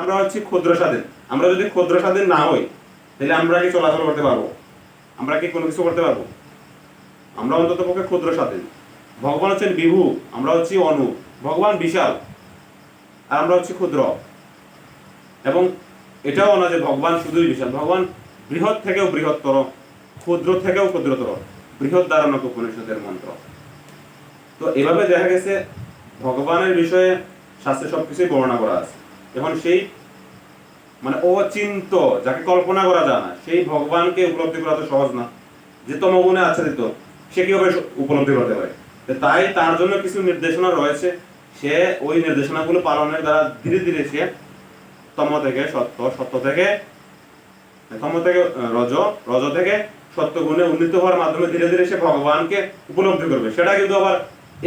আমরা হচ্ছে ক্ষুদ্র স্বাধীন। আমরা যদি ক্ষুদ্র স্বাধীন না হই, তাহলে আমরা কি চলাচল করতে পারব? আমরা কি কোনো কিছু করতে পারব? আমরা অন্তত পক্ষে ক্ষুদ্র স্বাধীন। ভগবান হচ্ছেন বিভু, আমরা হচ্ছি অনু। ভগবান বিশাল, আর আমরা হচ্ছি ক্ষুদ্র। এবং এটাও না যে ভগবান শুধুই বিশাল, ভগবান বৃহৎ থেকেও বৃহত্তর, ক্ষুদ্র থেকেও ক্ষুদ্রতর। বৃহৎ দ্বারানক উপনিষদের মন্ত্র। তো এভাবে দেখা গেছে, ভগবানের বিষয়ে শাস্ত্রে সবকিছুই বর্ণনা করা আছে। এখন সেই মানে অচিন্ত, যাকে কল্পনা করা যায় না, সেই ভগবানকে উপলব্ধি করা তো সহজ না। যে তমগুণে আচ্ছাদিত, সে কীভাবে উপলব্ধি করতে পারে? তাই তার জন্য কিছু নির্দেশনা রয়েছে। সে ওই নির্দেশনাগুলো পালনের দ্বারা ধীরে ধীরে সে তম থেকে সত্য সত্য থেকে, তম থেকে রজ রজ থেকে সত্য গুণে উন্নীত হওয়ার মাধ্যমে ধীরে ধীরে সে ভগবানকে উপলব্ধি করবে। সেটা কিন্তু আবার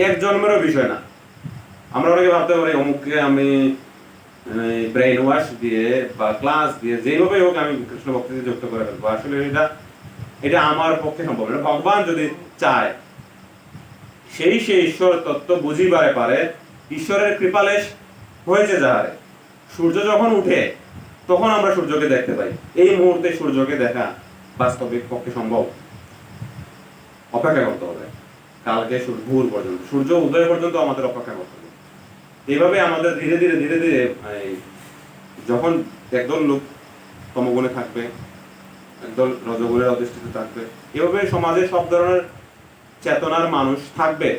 এক জন্মেরও বিষয় না। আমরা অনেকে ভাবতে পারি, অমুককে আমি ব্রেইন ওয়াশ দিয়ে বা ক্লাস দিয়ে যেভাবে হোক আমি কৃষ্ণ ভক্তিতে যুক্ত করে ফেলব। আসলে এটা এটা আমার পক্ষে সম্ভব না। ভগবান যদি চায়, সেই সে ঈশ্বর তত্ত্ব বুঝিবারে পারে, ঈশ্বরের কৃপালেশ হয়েছে যাহারে। সূর্য যখন উঠে, তখন আমরা সূর্যকে দেখতে পাই। এই মুহূর্তে সূর্যকে দেখা বাস্তবিক পক্ষে সম্ভব। অপেক্ষা করতে হবে। কালকে ভোর পর্যন্ত। সূর্য উদয় পর্যন্ত আমাদের অপেক্ষা করতে হবে। এইভাবে আমাদের ধীরে ধীরে ধীরে ধীরে যখন একদল লোক তমগুণে থাকবে, একদল রজগুণের অধিষ্ঠিত থাকবে, এভাবে সমাজে সব ধরনের চেতনার মানুষ থাকবে।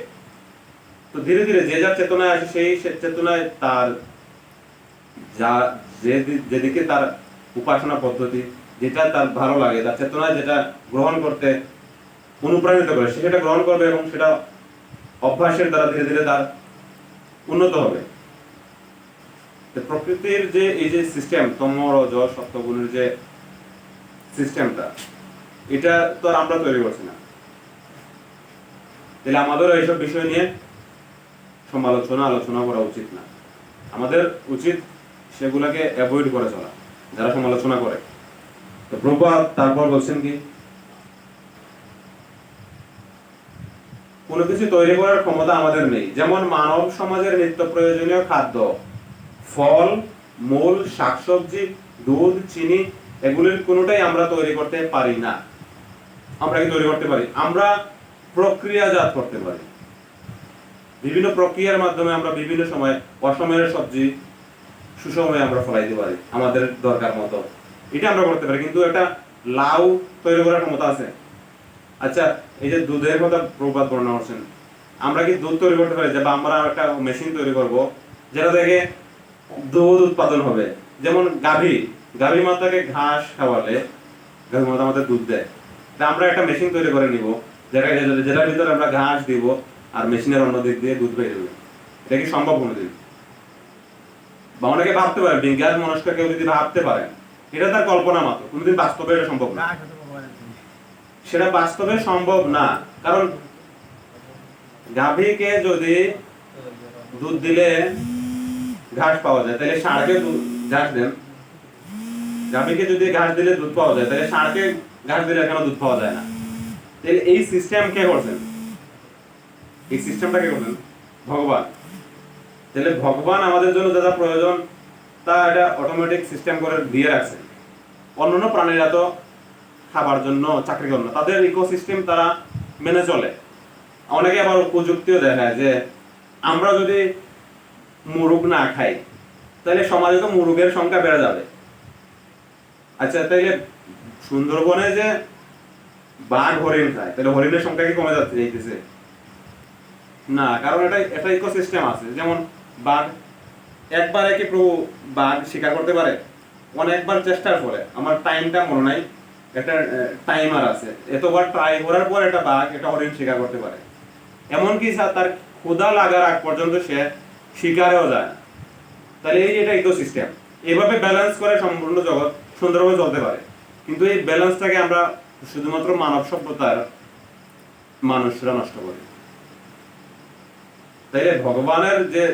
তো ধীরে ধীরে যে যার চেতনায় আসে সেই চেতনায় তার যা যেদিকে তার উপাসনা পদ্ধতি, যেটা তার ভালো লাগে, তার চেতনায় যেটা গ্রহণ করতে অনুপ্রাণিত করে, সে সেটা গ্রহণ করবে এবং সেটা অভ্যাসের দ্বারা ধীরে ধীরে তার উন্নত হবে। প্রকৃতির যে এই যে সিস্টেম তম রজ সত্যগুণের যে সিস্টেমটা এটা তো আমরা তৈরি করছি না। তাহলে আমাদেরও এইসব বিষয় নিয়ে সমালোচনা, আলোচনা করা উচিত না। আমাদের উচিত সেগুলাকে অ্যাভয়েড করে চলা, যারা সমালোচনা করে। তো প্রভাব তারপর বলছেন কি? কোনো কিছু তৈরি করার ক্ষমতা আমাদের নেই। যেমন মানব সমাজের নিত্য প্রয়োজনীয় খাদ্য, ফল, মূল, শাকসবজি, দুধ, চিনি, এগুলির কোনোটাই আমরা তৈরি করতে পারি না। আমরা কি তৈরি করতে পারি? আমরা প্রক্রিয়াজাত করতে পারি। বিভিন্ন প্রক্রিয়ার মাধ্যমে আমরা বিভিন্ন সময় অসময়ের সবজি সুসময়ে আমরা ফলাইতে পারি, আমাদের দরকার মতো। এটা আমরা করতে পারি, কিন্তু একটা লাউ তৈরি করার ক্ষমতা আছে। আচ্ছা এই যে দুধের কথা প্রবাদ বর্ণনা করছেন, আমরা কি দুধ তৈরি করতে পারি? বা আমরা একটা মেশিন তৈরি করব, যেটা থেকে দুধ উৎপাদন হবে। যেমন গাভী গাভী মাতাকে ঘাস খাওয়ালে, গাভী মাতা আমাদের দুধ দেয়। তা আমরা একটা মেশিন তৈরি করে নিব, যেটা যেটার ভিতরে আমরা ঘাস দিব আর মেশিনের অন্য দিক দিয়ে দুধ বের হবে। এটা কি সম্ভব কোনোদিন বা অনেকে ভাবতে পারে বিজ্ঞান মনস্ক কেউ যদি ভাবতে পারে এটা তার কল্পনা মাত্র। কোনোদিন বাস্তবে এটা সম্ভব না। সেটা বাস্তবে সম্ভব না। কারণ গাভীকে যদি দুধ দিলে ঘাস পাওয়া যায়, তাহলে ষাঁড়কে ঘাস দেন। গাভীকে যদি ঘাস দিলে দুধ পাওয়া যায়, তাহলে ষাঁড়কে ঘাস দিলে কেন দুধ পাওয়া যায় না? তাহলে এই সিস্টেম কে করছেন? এই সিস্টেমটা কে করছেন? ভগবান। তাহলে ভগবান আমাদের জন্য যা প্রয়োজন, তা এটা অটোমেটিক সিস্টেম করে দিয়ে রাখছে অন্যান্য প্রাণীরা তো খাবার জন্য চাকরি করে না। তাদের ইকোসিস্টেম তারা মেনে চলে। অনেকে আবার উপযুক্তিও দেখায় যে আমরা যদি মুরুগ না খাই, তাহলে সমাজে তো মুরুগের সংখ্যা বেড়ে যাবে। আচ্ছা তাইলে সুন্দরবনে যে বাঘ হরিণ খায়, তাহলে হরিণের সংখ্যা কি কমে যাচ্ছে না, কারণ এটা একটা ইকোসিস্টেম আছে। যেমন বাঘ, একবারে কি প্রভু বাঘ শিকার করতে পারে? অনেকবার চেষ্টার পরে আমার টাইমটা মনে নাই। একটা টাইমার আছে। এতবার ট্রাই করার পর একটা বাঘ হরিণ শিকার করতে পারে। এমনকি স্যার, তার ক্ষুধা লাগার আগ পর্যন্ত সে শিকারেও যায়। তাহলে এই এটা এভাবে ব্যালেন্স করে সম্পূর্ণ জগৎ সুন্দরভাবে চলতে পারে। কিন্তু এই ব্যালেন্সটাকে আমরা শুধুমাত্র মানব সভ্যতার মানুষরা নষ্ট করি। তাইলে ভগবানের যে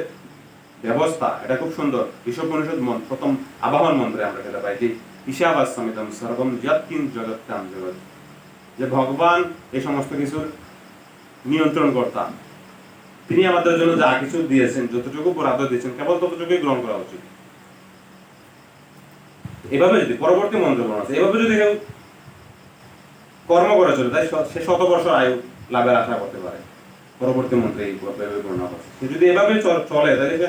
ব্যবস্থা, এটা খুব সুন্দর। বিশ্ব পরিষদ প্রথম আবাহন মন্ত্রে আমরা যেটা পাই যে ঈশাবাস্যমিতম সর্বম যৎকিন জগৎকাম জগৎ। যে ভগবান এই সমস্ত কিছুর নিয়ন্ত্রণ কর্তা তিনি আমাদের জন্য যা কিছু দিয়েছেন, যতটুকু বরাদ্দ দিয়েছেন, কেবল ততটুকুই গ্রহণ করা উচিত। এভাবে যদি, পরবর্তী মন্ত্র আছে, এভাবে যদি কেউ কর্ম করে চলে, তাই সে শত বছর আয়ু লাভের আশা করতে পারে। পরবর্তী মন্ত্রে এই বর্ণনা করছে সে যদি এভাবে চলে, তাহলে সে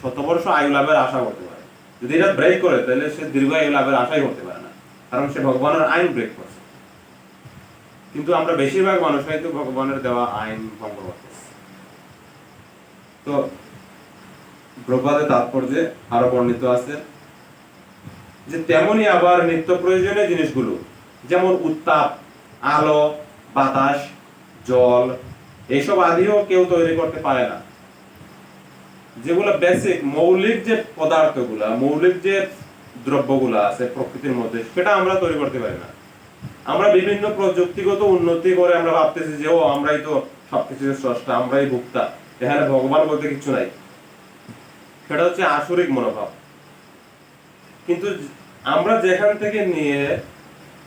শত বর্ষ আয়ু লাভের আশা করতে পারে। যদি এটা ব্রেক করে, তাহলে সে দীর্ঘ আয়ু লাভের আশাই করতে পারে না, কারণ সে ভগবানের আইন ব্রেক করছে। কিন্তু আমরা বেশিরভাগ মানুষরাই তো ভগবানের দেওয়া আইন ভঙ্গ করতেছি। তো প্রবাদে তাৎপর্যে আরও বর্ণিত আছে যে তেমনি আবার নিত্য প্রয়োজনীয় জিনিসগুলো, যেমন উত্তাপ, আলো, বাতাস, জল এইসব আদিও কেউ তৈরি করতে পারে না। যেগুলো বেসিক মৌলিক যে পদার্থগুলা, মৌলিক যে দ্রব্যগুলা আছে প্রকৃতির মধ্যে, সেটা আমরা তৈরি করতে পারি না। আমরা বিভিন্ন প্রযুক্তিগত উন্নতি করে আমরা ভাবতেছি যে, ও, আমরাই তো সবকিছুর স্রষ্টা, আমরাই ভোক্তা। এখানে ভগবান বলতে কিছু নাই। সেটা হচ্ছে আসরিক মনোভাব। কিন্তু আমরা যেখান থেকে নিয়ে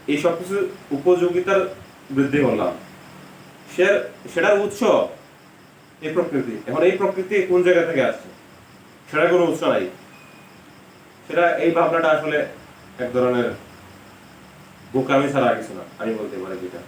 এই সব কিছু উপযোগিতার বৃদ্ধি করলাম সে সেটার উৎস এই প্রকৃতি। এখন এই প্রকৃতি কোন জায়গা থেকে আসছে? সেটা কোনো উৎস নাই। সেটা এই ভাবনাটা আসলে এক ধরনের বোকামি ছাড়া কিছু না, আমি বলতে পারি যেটা।